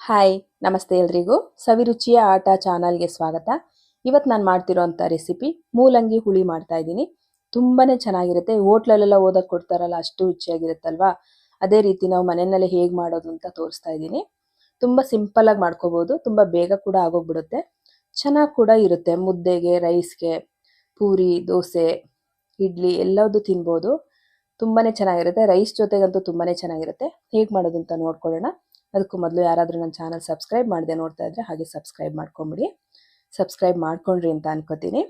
Hi ನಮಸ್ತೆ ಎಲ್ರಿಗೂ. ಸವಿರುಚಿಯ ಆಟ ಚಾನಲ್ಗೆ ಸ್ವಾಗತ. ಇವತ್ತು ನಾನು ಮಾಡ್ತಿರೋಂಥ ರೆಸಿಪಿ ಮೂಲಂಗಿ ಹುಳಿ ಮಾಡ್ತಾ ಇದ್ದೀನಿ. ತುಂಬಾ ಚೆನ್ನಾಗಿರುತ್ತೆ. ಹೋಟ್ಲಲ್ಲೆಲ್ಲ ಓದಕ್ಕೆ ಕೊಡ್ತಾರಲ್ಲ, ಅಷ್ಟು ರುಚಿಯಾಗಿರುತ್ತಲ್ವಾ? ಅದೇ ರೀತಿ ನಾವು ಮನೆಯಲ್ಲೇ ಹೇಗೆ ಮಾಡೋದು ಅಂತ ತೋರಿಸ್ತಾ ಇದ್ದೀನಿ. ತುಂಬ ಸಿಂಪಲ್ಲಾಗಿ ಮಾಡ್ಕೋಬೋದು. ತುಂಬ ಬೇಗ ಕೂಡ ಆಗೋಗ್ಬಿಡುತ್ತೆ. ಚೆನ್ನಾಗಿ ಕೂಡ ಇರುತ್ತೆ. ಮುದ್ದೆಗೆ ರೈಸ್ಗೆ ಪೂರಿ, ದೋಸೆ, ಇಡ್ಲಿ ಎಲ್ಲದೂ ತಿನ್ಬೋದು. ತುಂಬಾನೇ ಚೆನ್ನಾಗಿರುತ್ತೆ. ರೈಸ್ ಜೊತೆಗಂತೂ ತುಂಬಾನೇ ಚೆನ್ನಾಗಿರುತ್ತೆ. ಹೇಗೆ ಮಾಡೋದು ಅಂತ ನೋಡ್ಕೊಳ್ಳೋಣ. ಅದಕ್ಕೂ ಮೊದಲು ಯಾರಾದರೂ ನನ್ನ ಚಾನಲ್ ಸಬ್ಸ್ಕ್ರೈಬ್ ಮಾಡಿದೆ ನೋಡ್ತಾ ಇದ್ರೆ ಹಾಗೆ ಸಬ್ಸ್ಕ್ರೈಬ್ ಮಾಡ್ಕೊಂಬಿಡಿ. ಸಬ್ಸ್ಕ್ರೈಬ್ ಮಾಡ್ಕೊಂಡ್ರಿ ಅಂತ ಅನ್ಕೋತೀನಿ.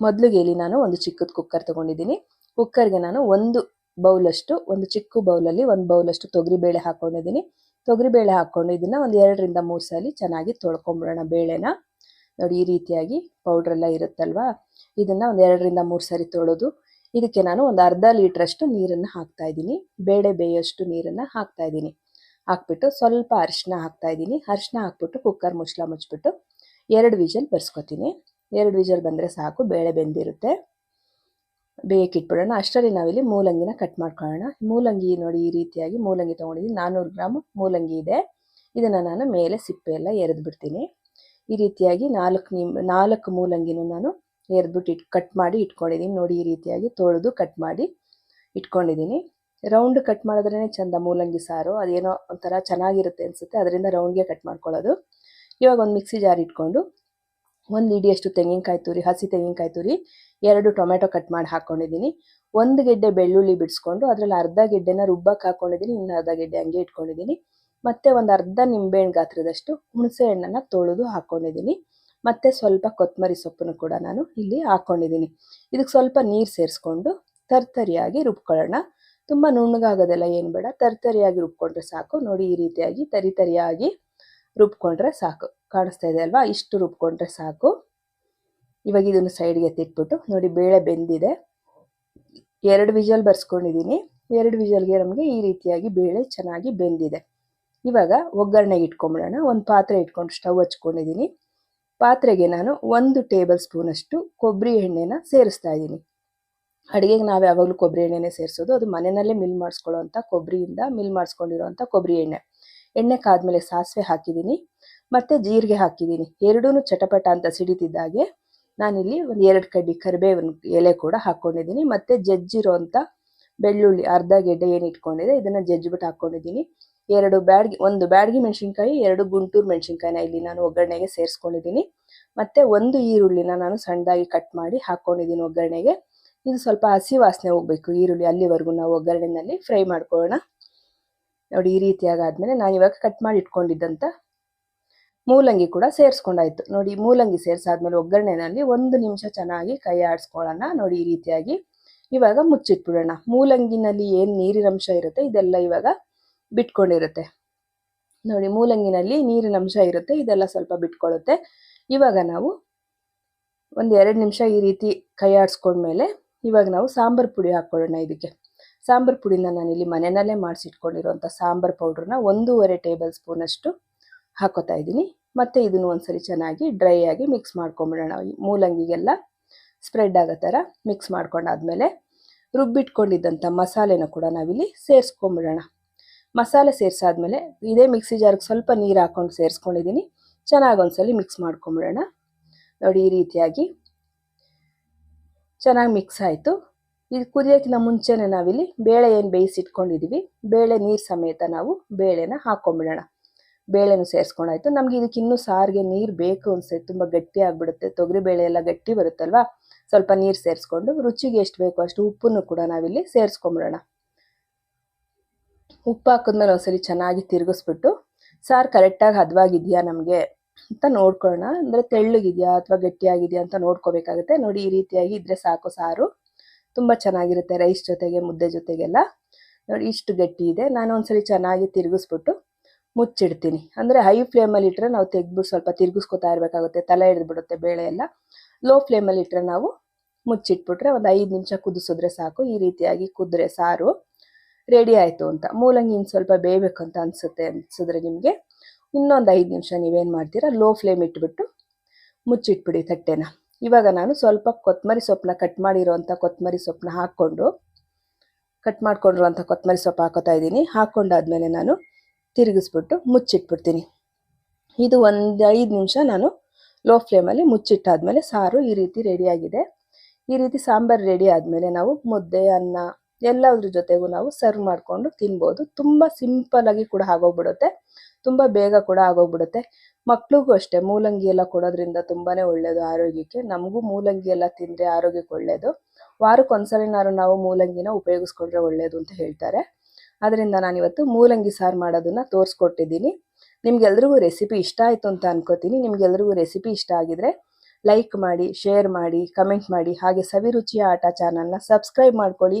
ಮೊದಲಿಗೆ ಇಲ್ಲಿ ನಾನು ಒಂದು ಚಿಕ್ಕದ ಕುಕ್ಕರ್ ತೊಗೊಂಡಿದ್ದೀನಿ. ಕುಕ್ಕರ್ಗೆ ನಾನು ಒಂದು ಬೌಲಷ್ಟು, ಒಂದು ಚಿಕ್ಕ ಬೌಲಲ್ಲಿ ಒಂದು ಬೌಲಷ್ಟು ತೊಗರಿಬೇಳೆ ಹಾಕ್ಕೊಂಡಿದ್ದೀನಿ ತೊಗರಿಬೇಳೆ ಹಾಕ್ಕೊಂಡು ಇದನ್ನು ಒಂದು ಎರಡರಿಂದ ಮೂರು ಸಲ ಚೆನ್ನಾಗಿ ತೊಳ್ಕೊಂಬಿಡೋಣ ಬೇಳೆನ. ನೋಡಿ ಈ ರೀತಿಯಾಗಿ ಪೌಡ್ರೆಲ್ಲ ಇರುತ್ತಲ್ವಾ? ಇದನ್ನು ಒಂದು ಎರಡರಿಂದ ಮೂರು ಸರಿ ತೊಳೆದು ಇದಕ್ಕೆ ನಾನು ಒಂದು ಅರ್ಧ ಲೀಟ್ರಷ್ಟು ನೀರನ್ನು ಹಾಕ್ತಾ ಇದ್ದೀನಿ. ಬೇಳೆ ಬೇಯೋಷ್ಟು ನೀರನ್ನು ಹಾಕ್ತಾ ಇದ್ದೀನಿ. ಹಾಕ್ಬಿಟ್ಟು ಸ್ವಲ್ಪ ಅರಿಶಿನ ಹಾಕ್ತಾ ಇದ್ದೀನಿ. ಅರಿಶಿನ ಹಾಕ್ಬಿಟ್ಟು ಕುಕ್ಕರ್ ಮುಚ್ಚಳ ಮುಚ್ಚಿಬಿಟ್ಟು ಎರಡು ವಿಜಲ್ ಬರ್ಸ್ಕೊತೀನಿ. ಎರಡು ವಿಜಲ್ ಬಂದರೆ ಸಾಕು, ಬೇಳೆ ಬೆಂದಿರುತ್ತೆ. ಬೇಯಕ್ಕಿಟ್ಬಿಡೋಣ ಅಷ್ಟರಲ್ಲಿ ನಾವಿಲ್ಲಿ ಮೂಲಂಗಿನ ಕಟ್ ಮಾಡ್ಕೊಳ್ಳೋಣ. ಮೂಲಂಗಿ ನೋಡಿ ಈ ರೀತಿಯಾಗಿ ಮೂಲಂಗಿ ತೊಗೊಂಡಿದ್ದೀನಿ. ನಾನ್ನೂರು ಗ್ರಾಮ್ ಮೂಲಂಗಿ ಇದೆ. ಇದನ್ನು ನಾನು ಮೇಲೆ ಸಿಪ್ಪೆ ಎಲ್ಲ ಎರೆದು ಬಿಡ್ತೀನಿ ಈ ರೀತಿಯಾಗಿ ನಾಲ್ಕು ನಿಮ್ ನಾಲ್ಕು ಮೂಲಂಗಿನೂ ನಾನು ಎರ್ಬಿಟ್ಟು ಇಟ್ ಕಟ್ ಮಾಡಿ ಇಟ್ಕೊಂಡಿದ್ದೀನಿ ನೋಡಿ ಈ ರೀತಿಯಾಗಿ ತೊಳೆದು ಕಟ್ ಮಾಡಿ ಇಟ್ಕೊಂಡಿದ್ದೀನಿ ರೌಂಡ್ ಕಟ್ ಮಾಡಿದ್ರೇ ಚಂದ ಮೂಲಂಗಿ ಸಾರು. ಅದೇನೋ ಒಂಥರ ಚೆನ್ನಾಗಿರುತ್ತೆ ಅನಿಸುತ್ತೆ. ಅದರಿಂದ ರೌಂಡ್ಗೆ ಕಟ್ ಮಾಡ್ಕೊಳ್ಳೋದು. ಇವಾಗ ಒಂದು ಮಿಕ್ಸಿ ಜಾರ್ ಇಟ್ಕೊಂಡು ಒಂದು ಇಡಿಯಷ್ಟು ತೆಂಗಿನಕಾಯಿ ತುರಿ, ಹಸಿ ತೆಂಗಿನಕಾಯಿ ತುರಿ, ಎರಡು ಟೊಮೆಟೊ ಕಟ್ ಮಾಡಿ ಹಾಕ್ಕೊಂಡಿದ್ದೀನಿ ಒಂದು ಗೆಡ್ಡೆ ಬೆಳ್ಳುಳ್ಳಿ ಬಿಡಿಸ್ಕೊಂಡು ಅದರಲ್ಲಿ ಅರ್ಧ ಗೆಡ್ಡೆನ ರುಬ್ಬಕ್ಕೆ ಹಾಕ್ಕೊಂಡಿದ್ದೀನಿ ಇನ್ನು ಅರ್ಧ ಗೆಡ್ಡೆ ಹಂಗೆ ಇಟ್ಕೊಂಡಿದ್ದೀನಿ ಮತ್ತೆ ಒಂದು ಅರ್ಧ ನಿಂಬೆಹಣ್ಣು ಗಾತ್ರದಷ್ಟು ಹುಣಸೆ ಹಣ್ಣನ್ನು ತೊಳೆದು ಹಾಕ್ಕೊಂಡಿದ್ದೀನಿ ಮತ್ತು ಸ್ವಲ್ಪ ಕೊತ್ತಂಬರಿ ಸೊಪ್ಪನ್ನು ಕೂಡ ನಾನು ಇಲ್ಲಿ ಹಾಕ್ಕೊಂಡಿದ್ದೀನಿ ಇದಕ್ಕೆ ಸ್ವಲ್ಪ ನೀರು ಸೇರಿಸ್ಕೊಂಡು ತರ್ತರಿಯಾಗಿ ರುಬ್ಕೊಳ್ಳೋಣ. ತುಂಬ ನುಣ್ಣಗಾಗೋದೆಲ್ಲ ಏನು ಬೇಡ. ತರ್ತರಿಯಾಗಿ ರುಬ್ಕೊಂಡ್ರೆ ಸಾಕು. ನೋಡಿ, ಈ ರೀತಿಯಾಗಿ ತರಿತರಿಯಾಗಿ ರುಬ್ಕೊಂಡ್ರೆ ಸಾಕು. ಕಾಣಿಸ್ತಾ ಇದೆ ಅಲ್ವಾ? ಇಷ್ಟು ರುಬ್ಕೊಂಡ್ರೆ ಸಾಕು. ಇವಾಗ ಇದನ್ನು ಸೈಡ್ಗೆ ತಿಟ್ಬಿಟ್ಟು ನೋಡಿ, ಬೇಳೆ ಬೆಂದಿದೆ. ಎರಡು ವಿಜಲ್ ಬರ್ಸ್ಕೊಂಡಿದ್ದೀನಿ. ಎರಡು ವಿಜಲ್ಗೆ ನಮಗೆ ಈ ರೀತಿಯಾಗಿ ಬೇಳೆ ಚೆನ್ನಾಗಿ ಬೆಂದಿದೆ. ಇವಾಗ ಒಗ್ಗರಣೆಗೆ ಇಟ್ಕೊಂಬಿಡೋಣ. ಒಂದು ಪಾತ್ರೆ ಇಟ್ಕೊಂಡು ಸ್ಟವ್ ಹಚ್ಕೊಂಡಿದ್ದೀನಿ. ಪಾತ್ರೆಗೆ ನಾನು ಒಂದು ಟೇಬಲ್ ಸ್ಪೂನಷ್ಟು ಕೊಬ್ಬರಿ ಎಣ್ಣೆನ ಸೇರಿಸ್ತಾ ಇದ್ದೀನಿ. ಅಡುಗೆಗೆ ನಾವು ಯಾವಾಗಲೂ ಕೊಬ್ಬರಿ ಎಣ್ಣೆನೇ ಸೇರಿಸೋದು. ಅದು ಮನೆಯಲ್ಲೇ ಮಿಲ್ ಮಾಡಿಸ್ಕೊಳ್ಳೋವಂಥ ಕೊಬ್ಬರಿಯಿಂದ ಮಿಲ್ ಮಾಡಿಸ್ಕೊಂಡಿರೋವಂಥ ಕೊಬ್ಬರಿ ಎಣ್ಣೆ. ಎಣ್ಣೆ ಕಾದ್ಮೇಲೆ ಸಾಸಿವೆ ಹಾಕಿದ್ದೀನಿ. ಮತ್ತು ಜೀರಿಗೆ ಹಾಕಿದ್ದೀನಿ. ಎರಡೂ ಚಟಪಟ ಅಂತ ಸಿಡಿತಿದ್ದಾಗೆ ನಾನಿಲ್ಲಿ ಒಂದು ಎರಡು ಕಡ್ಡಿ ಕರಿಬೇವಿನ ಎಲೆ ಕೂಡ ಹಾಕ್ಕೊಂಡಿದ್ದೀನಿ ಮತ್ತು ಜಜ್ಜಿರೋಂಥ ಬೆಳ್ಳುಳ್ಳಿ, ಅರ್ಧ ಗೆಡ್ಡೆ ಏನು ಇಟ್ಕೊಂಡಿದೆ ಇದನ್ನು ಜಜ್ಜಿಬಿಟ್ಟು ಹಾಕ್ಕೊಂಡಿದ್ದೀನಿ ಎರಡು ಬ್ಯಾಡ್ಗಿ, ಒಂದು ಬ್ಯಾಡ್ಗಿ ಮೆಣಸಿನ್ಕಾಯಿ, ಎರಡು ಗುಂಟೂರು ಮೆಣಸಿನ್ಕಾಯಿನ ಇಲ್ಲಿ ನಾನು ಒಗ್ಗರಣೆಗೆ ಸೇರಿಸ್ಕೊಂಡಿದ್ದೀನಿ. ಮತ್ತು ಒಂದು ಈರುಳ್ಳಿನ ನಾನು ಸಣ್ಣದಾಗಿ ಕಟ್ ಮಾಡಿ ಹಾಕ್ಕೊಂಡಿದ್ದೀನಿ ಒಗ್ಗರಣೆಗೆ. ಇದು ಸ್ವಲ್ಪ ಹಸಿ ವಾಸನೆ ಹೋಗಬೇಕು, ಈರುಳ್ಳಿ ಅಲ್ಲಿವರೆಗೂ ನಾವು ಒಗ್ಗರಣೆನಲ್ಲಿ ಫ್ರೈ ಮಾಡ್ಕೊಳ್ಳೋಣ. ನೋಡಿ, ಈ ರೀತಿಯಾಗಿ ಆದಮೇಲೆ ನಾನು ಇವಾಗ ಕಟ್ ಮಾಡಿ ಇಟ್ಕೊಂಡಿದ್ದಂಥ ಮೂಲಂಗಿ ಕೂಡ ಸೇರಿಸ್ಕೊಂಡಾಯ್ತು. ನೋಡಿ, ಮೂಲಂಗಿ ಸೇರಿಸಾದ್ಮೇಲೆ ಒಗ್ಗರಣೆನಲ್ಲಿ ಒಂದು ನಿಮಿಷ ಚೆನ್ನಾಗಿ ಕೈ ಆಡಿಸ್ಕೊಳ್ಳೋಣ. ನೋಡಿ, ಈ ರೀತಿಯಾಗಿ ಇವಾಗ ಮುಚ್ಚಿಟ್ಬಿಡೋಣ. ಮೂಲಂಗಿನಲ್ಲಿ ಏನು ನೀರಿನಂಶ ಇರುತ್ತೆ, ಇದೆಲ್ಲ ಇವಾಗ ಬಿಟ್ಕೊಂಡಿರುತ್ತೆ. ನೋಡಿ, ಮೂಲಂಗಿನಲ್ಲಿ ನೀರಿನ ಅಂಶ ಇರುತ್ತೆ, ಇದೆಲ್ಲ ಸ್ವಲ್ಪ ಬಿಟ್ಕೊಳ್ಳುತ್ತೆ. ಇವಾಗ ನಾವು ಒಂದು ಎರಡು ನಿಮಿಷ ಈ ರೀತಿ ಕೈ ಆಡಿಸ್ಕೊಂಡ್ಮೇಲೆ ಇವಾಗ ನಾವು ಸಾಂಬಾರು ಪುಡಿ ಹಾಕ್ಕೊಳ್ಳೋಣ ಇದಕ್ಕೆ. ಸಾಂಬಾರು ಪುಡಿನ ನಾನಿಲ್ಲಿ ಮನೆಯಲ್ಲೇ ಮಾಡಿಸಿಟ್ಕೊಂಡಿರುವಂಥ ಸಾಂಬಾರು ಪೌಡ್ರನ್ನ ಒಂದೂವರೆ ಟೇಬಲ್ ಸ್ಪೂನಷ್ಟು ಹಾಕೋತಾ ಇದ್ದೀನಿ. ಮತ್ತು ಇದನ್ನು ಒಂದ್ಸರಿ ಚೆನ್ನಾಗಿ ಡ್ರೈ ಆಗಿ ಮಿಕ್ಸ್ ಮಾಡ್ಕೊಂಬಿಡೋಣ. ಮೂಲಂಗಿಗೆಲ್ಲ ಸ್ಪ್ರೆಡ್ ಆಗೋ ಥರ ಮಿಕ್ಸ್ ಮಾಡ್ಕೊಂಡಾದ್ಮೇಲೆ ರುಬ್ಬಿಟ್ಕೊಂಡಿದ್ದಂಥ ಮಸಾಲೆನ ಕೂಡ ನಾವಿಲ್ಲಿ ಸೇರಿಸ್ಕೊಂಬಿಡೋಣ. ಮಸಾಲೆ ಸೇರಿಸಾದ್ಮೇಲೆ ಇದೇ ಮಿಕ್ಸಿ ಜಾರ್ಗೆ ಸ್ವಲ್ಪ ನೀರು ಹಾಕೊಂಡು ಸೇರಿಸ್ಕೊಂಡಿದ್ದೀನಿ. ಚೆನ್ನಾಗಿ ಒಂದ್ಸಲಿ ಮಿಕ್ಸ್ ಮಾಡ್ಕೊಂಬಿಡೋಣ. ನೋಡಿ ಈ ರೀತಿಯಾಗಿ ಚೆನ್ನಾಗಿ ಮಿಕ್ಸ್ ಆಯಿತು. ಇದು ಕುದಿಯೋಕ್ಕಿಂತ ಮುಂಚೆನೇ ನಾವಿಲ್ಲಿ ಬೇಳೆ ಏನು ಬೇಯಿಸಿಟ್ಕೊಂಡಿದ್ದೀವಿ ಬೇಳೆ ನೀರು ಸಮೇತ ನಾವು ಬೇಳೆನ ಹಾಕ್ಕೊಂಬಿಡೋಣ ಬೇಳೆನೂ ಸೇರಿಸ್ಕೊಂಡಾಯ್ತು. ನಮಗೆ ಇದಕ್ಕೆ ಇನ್ನೂ ಸಾರಿಗೆ ನೀರು ಬೇಕು ಅನ್ಸುತ್ತೆ, ತುಂಬ ಗಟ್ಟಿ ಆಗಿಬಿಡುತ್ತೆ. ತೊಗರಿ ಬೇಳೆ ಎಲ್ಲ ಗಟ್ಟಿ ಬರುತ್ತಲ್ವಾ? ಸ್ವಲ್ಪ ನೀರು ಸೇರಿಸ್ಕೊಂಡು ರುಚಿಗೆ ಎಷ್ಟು ಬೇಕೋ ಅಷ್ಟು ಉಪ್ಪನ್ನು ಕೂಡ ನಾವಿಲ್ಲಿ ಸೇರಿಸ್ಕೊಂಬಿಡೋಣ. ಉಪ್ಪು ಹಾಕಿದ್ಮೇಲೆ ಒಂದ್ಸರಿ ಚೆನ್ನಾಗಿ ತಿರುಗಿಸ್ಬಿಟ್ಟು, ಸಾರು, ಕರೆಕ್ಟಾಗಿ ಹದವಾಗಿದೆಯಾ ನಮಗೆ? ಅಂತ ನೋಡ್ಕೊಳ್ಳೋಣ ಅಂದರೆ ತೆಳ್ಳಗಿದೆಯಾ ಅಥವಾ ಗಟ್ಟಿಯಾಗಿದೆಯಾ ಅಂತ ನೋಡ್ಕೋಬೇಕಾಗುತ್ತೆ. ನೋಡಿ, ಈ ರೀತಿಯಾಗಿ ಇದ್ರೆ ಸಾಕು ಸಾರು. ತುಂಬ ಚೆನ್ನಾಗಿರುತ್ತೆ ರೈಸ್ ಜೊತೆಗೆ, ಮುದ್ದೆ ಜೊತೆಗೆಲ್ಲ. ನೋಡಿ, ಇಷ್ಟು ಗಟ್ಟಿ ಇದೆ. ನಾನು ಒಂದ್ಸರಿ ಚೆನ್ನಾಗಿ ತಿರುಗಿಸ್ಬಿಟ್ಟು ಮುಚ್ಚಿಡ್ತೀನಿ. ಅಂದರೆ ಹೈ ಫ್ಲೇಮಲ್ಲಿ ಇಟ್ಟರೆ ನಾವು ತೆಗೆದು ಸ್ವಲ್ಪ ತಿರುಗಿಸ್ಕೊತಾ ಇರಬೇಕಾಗುತ್ತೆ. ತಲೆ ಹಿಡಿದ್ಬಿಡುತ್ತೆ ಬೇಳೆ ಎಲ್ಲ. ಲೋ ಫ್ಲೇಮಲ್ಲಿ ಇಟ್ಟರೆ ನಾವು ಮುಚ್ಚಿಟ್ಬಿಟ್ರೆ ಒಂದು ಐದು ನಿಮಿಷ ಕುದಿಸಿದ್ರೆ ಸಾಕು. ಈ ರೀತಿಯಾಗಿ ಕುದ್ರೆ ಸಾರು. ರೆಡಿ ಆಯಿತು ಅಂತ. ಮೂಲಂಗಿ ಇನ್ನು ಸ್ವಲ್ಪ ಬೇಯಬೇಕು ಅಂತ ಅನಿಸುತ್ತೆ ಅನಿಸಿದ್ರೆ ನಿಮಗೆ. ಇನ್ನೊಂದು ಐದು ನಿಮಿಷ ನೀವೇನು ಮಾಡ್ತೀರಾ? ಲೋ ಫ್ಲೇಮ್ ಇಟ್ಬಿಟ್ಟು ಮುಚ್ಚಿಟ್ಬಿಡಿ ತಟ್ಟೆನ. ಇವಾಗ ನಾನು ಸ್ವಲ್ಪ ಕೊತ್ತಂಬರಿ ಸೊಪ್ಪನ್ನ ಕಟ್ ಮಾಡಿರೋವಂಥ ಕೊತ್ತಂಬರಿ ಸೊಪ್ಪನ್ನ ಹಾಕ್ಕೊಂಡು ಕಟ್ ಮಾಡ್ಕೊಂಡಿರೋಂಥ ಕೊತ್ತಂಬರಿ ಸೊಪ್ಪು ಹಾಕೋತಾ ಇದ್ದೀನಿ. ಹಾಕ್ಕೊಂಡಾದ್ಮೇಲೆ ನಾನು ತಿರುಗಿಸ್ಬಿಟ್ಟು ಮುಚ್ಚಿಟ್ಬಿಡ್ತೀನಿ. ಇದು ಒಂದು ಐದು ನಿಮಿಷ ನಾನು ಲೋ ಫ್ಲೇಮಲ್ಲಿ ಮುಚ್ಚಿಟ್ಟಾದ್ಮೇಲೆ ಸಾರು ಈ ರೀತಿ ರೆಡಿಯಾಗಿದೆ ಈ ರೀತಿ ಸಾಂಬಾರು ರೆಡಿ ಆದಮೇಲೆ ನಾವು ಮುದ್ದೆ, ಅನ್ನ ಎಲ್ಲದ್ರ ಜೊತೆಗೂ ನಾವು ಸರ್ವ್ ಮಾಡಿಕೊಂಡು ತಿನ್ಬೋದು. ತುಂಬ ಆಗಿ ಕೂಡ ಆಗೋಗ್ಬಿಡುತ್ತೆ. ತುಂಬ ಬೇಗ ಕೂಡ ಆಗೋಗ್ಬಿಡುತ್ತೆ. ಮಕ್ಳಿಗೂ ಅಷ್ಟೇ, ಮೂಲಂಗಿ ಎಲ್ಲ ಕೊಡೋದ್ರಿಂದ ತುಂಬಾನೇ ಒಳ್ಳೆಯದು ಆರೋಗ್ಯಕ್ಕೆ. ನಮಗೂ ಮೂಲಂಗಿ ಎಲ್ಲ ತಿಂದರೆ ಆರೋಗ್ಯಕ್ಕೆ ಒಳ್ಳೆಯದು ವಾರಕ್ಕೆ ಒಂದ್ಸಲಿನಾದ್ರು ನಾವು ಮೂಲಂಗಿನ ಉಪಯೋಗಿಸ್ಕೊಂಡ್ರೆ ಒಳ್ಳೆಯದು ಅಂತ ಹೇಳ್ತಾರೆ. ಅದರಿಂದ ನಾನಿವತ್ತು ಮೂಲಂಗಿ ಸಾರು ಮಾಡೋದನ್ನ ತೋರಿಸ್ಕೊಟ್ಟಿದ್ದೀನಿ. ನಿಮ್ಗೆಲ್ರಿಗೂ ರೆಸಿಪಿ ಇಷ್ಟ ಆಯಿತು ಅಂತ ಅನ್ಕೋತೀನಿ. ನಿಮ್ಗೆಲ್ರಿಗೂ ರೆಸಿಪಿ ಇಷ್ಟ ಆಗಿದ್ರೆ ಲೈಕ್ ಮಾಡಿ ಶೇರ್ ಮಾಡಿ ಕಮೆಂಟ್ ಮಾಡಿ, ಹಾಗೆ ಸವಿರುಚಿಯ ಆಟ ಚಾನಲ್ನ ಸಬ್ಸ್ಕ್ರೈಬ್ ಮಾಡ್ಕೊಳ್ಳಿ.